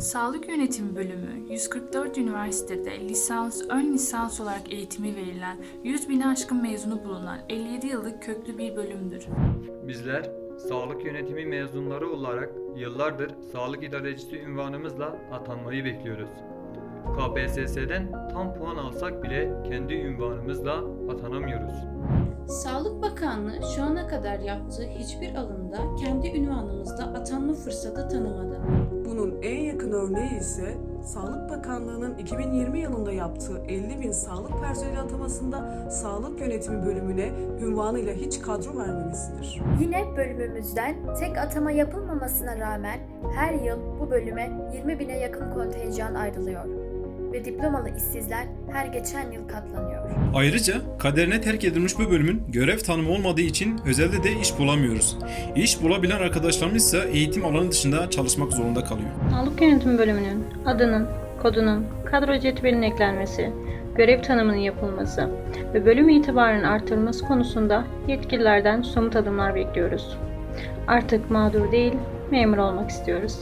Sağlık Yönetimi Bölümü 144 üniversitede lisans, ön lisans olarak eğitimi verilen 100 bini aşkın mezunu bulunan 57 yıllık köklü bir bölümdür. Bizler sağlık yönetimi mezunları olarak yıllardır sağlık idarecisi ünvanımızla atanmayı bekliyoruz. KPSS'den tam puan alsak bile kendi ünvanımızla atanamıyoruz. Sağlık Bakanlığı şu ana kadar yaptığı hiçbir alımda kendi ünvanımızda atanma fırsatı tanımadı. Örneği ise Sağlık Bakanlığı'nın 2020 yılında yaptığı 50 bin sağlık personeli atamasında sağlık yönetimi bölümüne ünvanıyla hiç kadro vermemesidir. Yine bölümümüzden tek atama yapılmamasına rağmen her yıl bu bölüme 20 bine yakın kontenjan ayrılıyor ve diplomalı işsizler her geçen yıl katlanıyor. Ayrıca kaderine terk edilmiş bu bölümün görev tanımı olmadığı için özelde de iş bulamıyoruz. İş bulabilen arkadaşlarımız ise eğitim alanı dışında çalışmak zorunda kalıyor. Sağlık Yönetimi Bölümünün adının, kodunun, kadro cetvelinin eklenmesi, görev tanımının yapılması ve bölüm itibarının artırılması konusunda yetkililerden somut adımlar bekliyoruz. Artık mağdur değil, memur olmak istiyoruz.